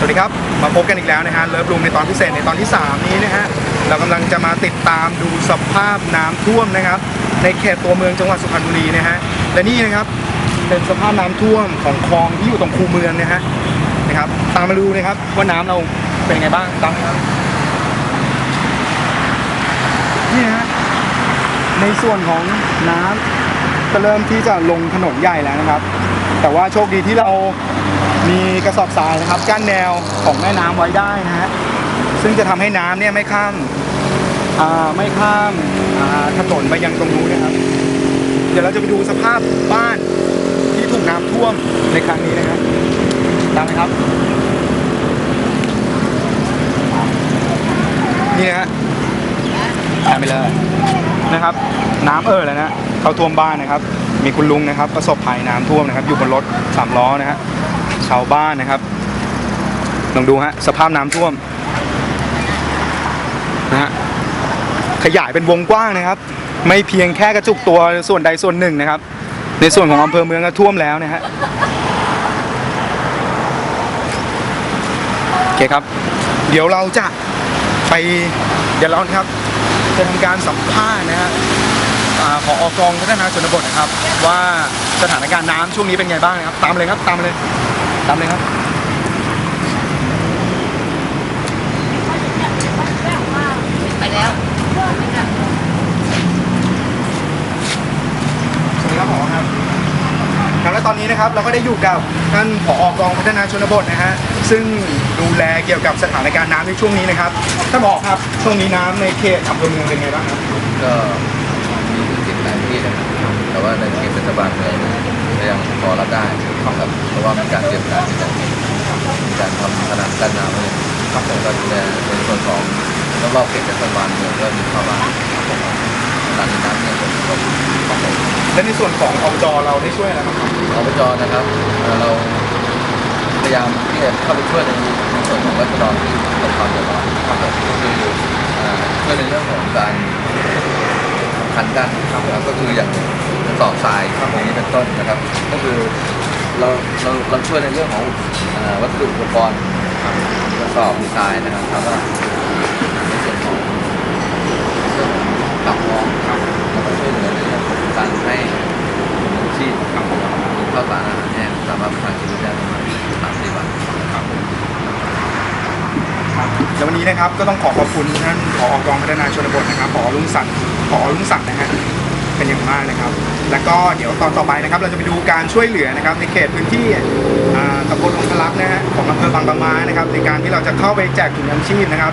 สวัสดีครับ มาพบกันอีกแล้วนะฮะเลิฟรูมในตอนพิเศษในตอนที่ 3 นี้นะฮะเรากำลังจะมาติดตามดูสภาพน้ำท่วมนะครับ ในเขตตัวเมืองจังหวัดสุพรรณบุรีนะฮะและนี่นะครับเป็นสภาพน้ำท่วมของคลองที่อยู่ตรงคูเมืองนะฮะนะครับตามมาดูนะครับว่าน้ำเราเป็นไงบ้างตามครับนี่นะฮะในส่วนของน้ำก็เริ่มที่จะลงถนนใหญ่แล้วนะครับ แต่ว่าโชคดีที่เรา มีกระสอบทรายนะครับกั้นแนวของแม่น้ำไว้ได้นะฮะซึ่งจะทำให้น้ำเนี่ยไม่ข้ามอ่าไม่ข้ามอ่าถนนไปยังตรงนู้นนะครับ เดี๋ยวเราจะไปดูสภาพบ้านที่ถูกน้ำท่วมในครั้งนี้นะครับตามไหมครับ นี่นะฮะตามไปเลยนะครับ น้ำเอ่อแล้วนะเข้าท่วมบ้านนะครับ มีคุณลุงนะครับ ประสบภัยน้ำท่วมนะครับ อยู่บนรถสามล้อนะฮะ ชาวบ้านนะครับลองดูฮะสภาพน้ำท่วมนะฮะขยายเป็นวงกว้างนะครับ ไม่เพียงแค่กระจุกตัวส่วนใดส่วนหนึ่งนะครับ ในส่วนของอำเภอเมืองก็ท่วมแล้วนะฮะโอเคครับ เดี๋ยวเราจะไปเดี๋ยวเราครับจะทำการสัมภาษณ์นะฮะขออกองพัฒนาชนบทนะครับ ว่าสถานการณ์น้ำช่วงนี้เป็นไงบ้างนะครับ ตามเลยครับตามเลย ตามเลยครับไปแล้วสวัสดีครับผอครับครับและตอนนี้นะครับเราก็ได้อยู่กับท่านผอกองพัฒนาชนบทนะฮะซึ่งดูแลเกี่ยวกับสถานการณ์น้ำในช่วงนี้นะครับท่านผอครับช่วงนี้น้ำในเขตอำเภอเมืองเป็นไงบ้างครับก็มีติดหลายที่นะครับแต่ว่าในเขตเทศบาลเมืองก็ยังพอรับได้ การเตรียมการที่จะมีการทำขนาดกั้นน้ำไว้ครับแล้วก็ดูแลในส่วนของรอบๆเขตเทศบาลเมืองก็มีเข้าบ้านขนาดน้ำเนี่ยผมก็ครับผมและในส่วนของอบจเราได้ช่วยอะไรบ้างครับอบจนะครับเราพยายามที่จะเข้าไปช่วยในในส่วนของรัษฎรที่ประสบความเดือดร้อนครับผมก็คือเอ่อช่วยในเรื่องของการคันกันครับแล้วก็คืออย่างกระสอบทรายครับอย่างนี้เป็นต้นนะครับ ก็คือ เราเราเราช่วยในเรื่องของเอ่อวัสดุอุปกรณ์ครับกระสอบทรายนะครับแล้วก็ในส่วนของเรื่องของปากท้องครับแล้วก็ช่วยเหลือในเรื่องของการให้อาชีพครับมีข้าวสารอาหารแห้งสามารถประทังชีวิตได้ประมาณสามสี่วันครับแล้ววันนี้นะครับก็ต้องขอขอบคุณท่านผอ กองพัฒนาชนบทนะครับผอลุงศักดิ์ผอลุงศักดิ์นะฮะ เป็นอย่างมากนะครับ แล้วก็เดี๋ยวตอนต่อไปนะครับ เราจะไปดูการช่วยเหลือนะครับ ในเขตพื้นที่ตำบลองคลักษ์นะฮะของอำเภอบางปะมานะครับ ในการที่เราจะเข้าไปแจกถุงยางชีพนะครับ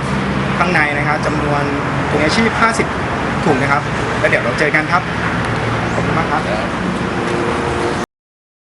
ข้างในนะครับจำนวนถุงยางชีพ 50 ถุงนะครับ แล้วเดี๋ยวเราเจอกันครับขอบคุณมากครับ